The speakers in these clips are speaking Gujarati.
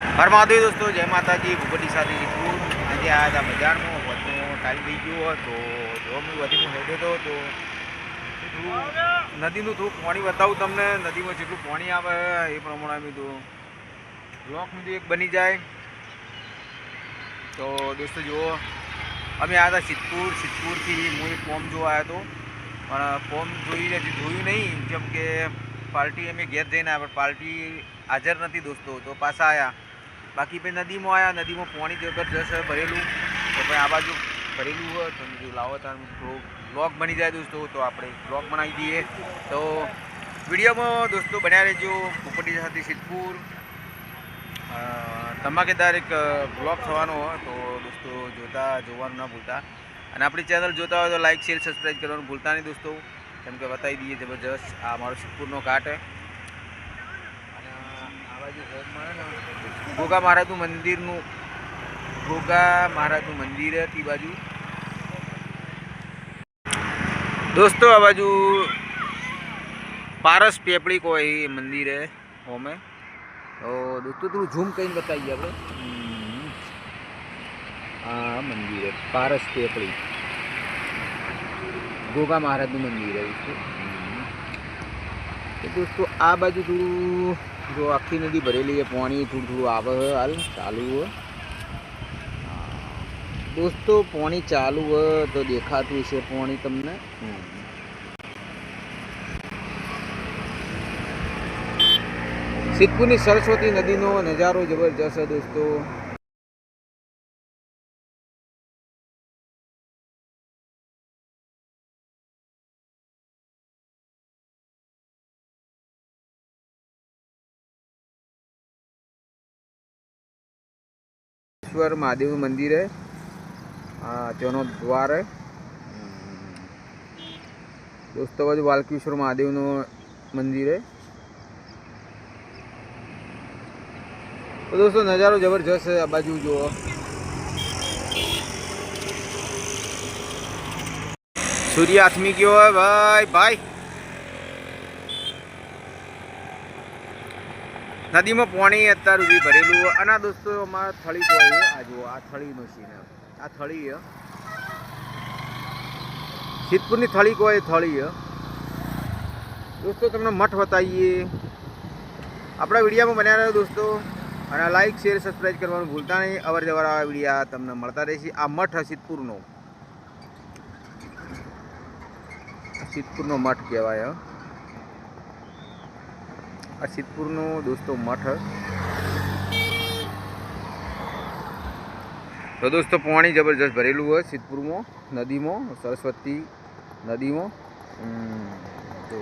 હર મહાદેવ દોસ્તો, જય માતાજી, ભૂપતિ સાથે પૂર આજે આ બજારમાં વધુ ટાઈમ થઈ ગયો તો જો હું વધીનું હું હેડ્યો તો થોડું નદીનું થોડું પાણી બતાવું તમને. નદીમાં જેટલું પાણી આવે એ પ્રમાણે અમે તો બ્લોક બીજું એક બની જાય. તો દોસ્તો જુઓ, અમે આવ્યા હતા સિદ્ધપુર. સિદ્ધપુરથી હું એક ફોર્મ જોવા આવ્યો હતો. પણ ફોર્મ જોઈને જોયું નહીં, જેમ કે પાર્ટી અમે ઘેર જઈને આવ્યા પાર્ટી હાજર નથી દોસ્તો. તો પાછા આવ્યા બાકી ભાઈ નદીમાં આવ્યા નદીમાં પાણી જબરજસ્ત ભરેલું. તો ભાઈ આ બાજુ ભરેલું હોય, તો બીજું લાવો તાર થોડું બ્લોગ બની જાય દોસ્તો, તો આપણે બ્લોગ બનાવી દઈએ. તો વિડીયોમાં દોસ્તો બન્યા રહેજો પોપટી સાથે સિદ્ધપુર. ધમાકેદાર એક બ્લોગ થવાનો તો દોસ્તો જોતા, જોવાનું ના ભૂલતા. અને આપણી ચેનલ જોતા હોય તો લાઇક શેર સબસ્ક્રાઈબ કરવાનું ભૂલતા નહીં દોસ્તો. કેમ કે બતાવી દઈએ, જબરજસ્ત આ મારો સિદ્ધપુરનો ઘાટ છે અને આ બાજુ હોમમાં છે ને ગોગા મહારાજનું મંદિરનું, ગોગા મહારાજનું મંદિર હતી બાજુ. દોસ્તો, આ બાજુ પારસ પેપડી કોઈ મંદિર હે હોમે. તો દોસ્તો, થોડું ઝૂમ કરીને બતાવીએ આપણે. આ મંદિર પારસ પેપડી. ગોગા મહારાજનું મંદિર દોસ્તો. દોસ્તો, આ બાજુ થોડું જો આખી નદી ભરેલી છે, પાણી થોડું થોડું આવે છે હાલ, ચાલુ હોય દોસ્તો, પાણી ચાલુ હોય તો દેખાતું છે પાણી તમને. સિદ્ધપુરની સરસ્વતી નદીનો નજારો જબરજસ્ત છે દોસ્તો. ઈશ્વર મહાદેવ મંદિર તેનો દ્વાર દોસ્તો બાજુ વાલકેશ્વર મહાદેવનું મંદિર હે. તો દોસ્તો, નજારો જબરજસ્ત આ બાજુ જુઓ. સૂર્ય આથમી ગયો હોય ભાઈ ભાઈ. નદીમાં પાણી અત્યાર સુધી ભરેલું અને આ દોસ્તો અમારા થળી કોઈ આ જુઓ, આ થળીનો સીન. આ થળી સિદ્ધપુરની થળી કોઈ થળી દોસ્તો તમને મઠ બતાવીએ. આપણા વિડીયામાં બન્યા રહ્યો દોસ્તો. અને લાઇક શેર સબસ્ક્રાઈબ કરવાનું ભૂલતા નહીં. અવર જવર આવા વિડીયા તમને મળતા રહેશે. આ મઠ સિદ્ધપુરનો. સિદ્ધપુરનો મઠ કહેવાય. આ સિદ્ધપુરનું દોસ્તો મઠ. તો દોસ્તો પાણી જબરજસ્ત ભરેલું હોય સિદ્ધપુરમાં નદીમાં, સરસ્વતી નદીમાં. તો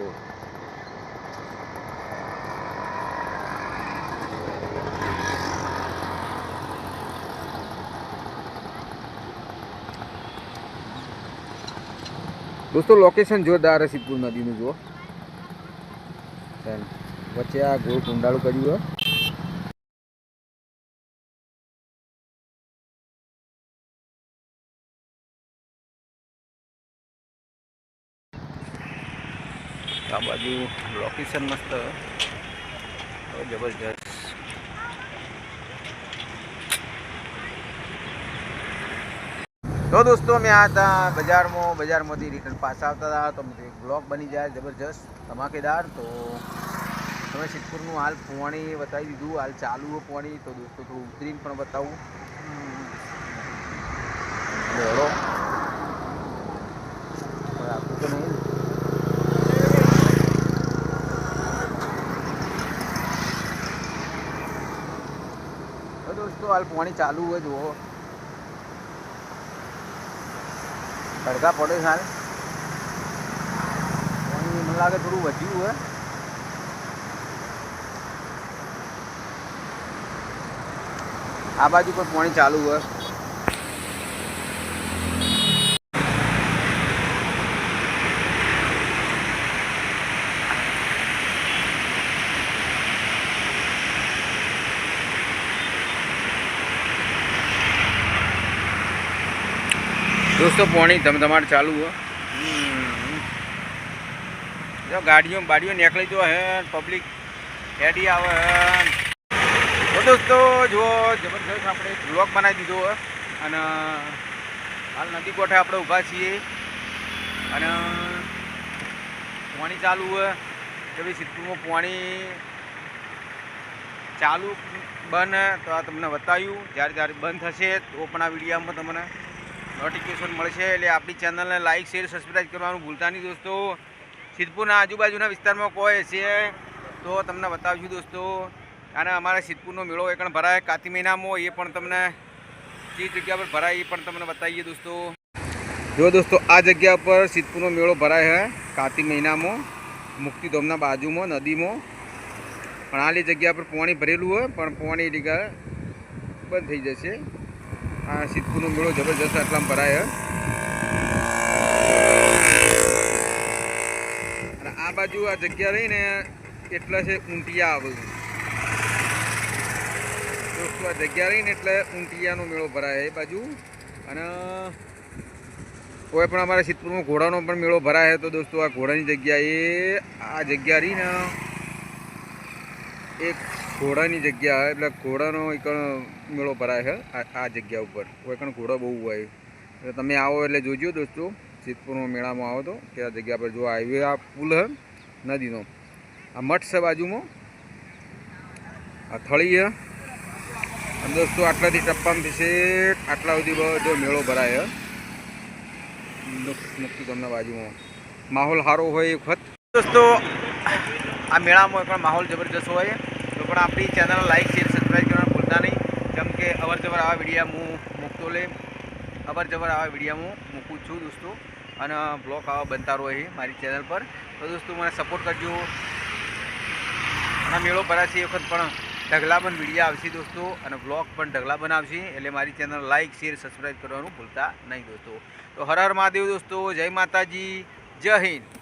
દોસ્તો લોકેશન જોરદાર સિદ્ધપુર નદીનું જુઓ. ચાલ. વચ્ચે આ ગોળ કુંડાળું કર્યું હોય આ બાજુ લોકેશન મસ્ત હવે જબરજસ્ત. તો દોસ્તો, અમે આ હતા બજારમાં. બજારમાંથી રિટર્ન પાછા આવતા હતા. તો એક બ્લોગ બની જાય, જબરજસ્ત, ધમાકેદાર. તો તમે સિદ્ધપુરનું હાલ પોણી બતાવી દીધું હાલ ચાલુ હોય પોણી તો દોસ્તો થોડું ઉતરીને પણ બતાવું. બોલો તો નહીં. દોસ્તો હાલ પાણી ચાલુ હોય જુઓ. તડકા પડે છે હાલ. પાણી મને લાગે થોડું વધ્યું હોય આ બાજુ પણ પાણી ચાલુ હોય. દોસ્તો, પાણી તમે, તમારે ચાલુ હો ગાડીઓ, બાડીઓ નીકળી જો હે પબ્લિક હેડી આવે હે. દોસ્તો, જુઓ જબરદસ્ત આપણે બ્લોક બનાવી દીધો અને હાલ નદી કોઠે આપણે ઊભા છીએ. અને, પાણી ચાલુ હોય કે ભાઈ સિદ્ધપુરમાં પાણી ચાલુ બંધ તો આ તમને બતાવ્યું. જ્યારે જ્યારે બંધ થશે, તો પણ આ વિડીયામાં તમને નોટિફિકેશન મળશે. એટલે આપણી ચેનલને લાઇક શેર સબસ્ક્રાઈબ કરવાનું ભૂલતા નહીં, દોસ્તો. સિદ્ધપુરના આજુબાજુના વિસ્તારમાં કોઈ છે તો તમને બતાવશું, દોસ્તો. અને અમારે સિદ્ધપુરનો મેળો એ પણ ભરાય. કાતી મહિનામાં એ પણ તમને કઈ જગ્યા પર ભરાય એ પણ તમને બતાવીએ દોસ્તો. જો દોસ્તો, આ જગ્યા પર સિદ્ધપુરનો મેળો ભરાય છે કાતી મહિનામાં મુક્તિધોમના બાજુમાં, નદીમાં. પણ આલી જગ્યા પર પાણી ભરેલું હોય, પણ પાણી જગ્યા બંધ થઈ જશે. આ સિદ્ધપુરનો મેળો જબરજસ્ત આટલામાં ભરાય અને આ બાજુ આ જગ્યા રહીને એટલા છે ઊંટિયા આવે જગ્યા રહીને એટલે ઊંટિયાનો મેળો ભરાય એ બાજુ. અને કોઈ પણ અમારા સિદ્ધપુરમાં ઘોડાનો પણ મેળો ભરાય તો દોસ્તો આ ઘોડાની જગ્યાએ આ જગ્યા રહીને એક ઘોડાની જગ્યા એટલે ઘોડાનો એક મેળો ભરાય છે આ જગ્યા ઉપર. કોઈ પણ ઘોડો બહુ હોય. એટલે તમે આવો એટલે જોજો દોસ્તો સિદ્ધપુરમાં મેળામાં આવો તો, કે આ જગ્યા પર જો હાઈવે આ પુલ છે, નદીનો. આ મઠ છે બાજુમાં. આ થળી છે. દોસ્તો આટલાથી ટપ્પામાંથી શેઠ આટલા સુધી બધો મેળો ભરાય. નક્કી તમને બાજુમાં માહોલ સારો હોય એક વખત. દોસ્તો, આ મેળામાં પણ માહોલ જબરજસ્ત હોય. તો પણ આપણી ચેનલ લાઈક શેર સબસ્ક્રાઈબ કરવાનું ભૂલતા નહીં. કેમ કે અવર જવર આવા વિડીયા હું મૂકતો લે. અવર જવર આવા વિડીયા હું મૂકું છું, દોસ્તો. અને બ્લોગ આવા બનતા રહે મારી ચેનલ પર. તો દોસ્તો, મને સપોર્ટ કરજો. અને મેળો ભરાશે એ વખત પણ. ઢગલા પણ વિડીયા આવશે દોસ્તો, અને બ્લોગ પણ ઢગલા બનાવશે, એટલે મારી ચેનલ લાઇક શેર સબસ્ક્રાઈબ કરવાનું ભૂલતા નહીં દોસ્તો. તો હર હર મહાદેવ દોસ્તો, જય માતાજી, જય હિન્દ.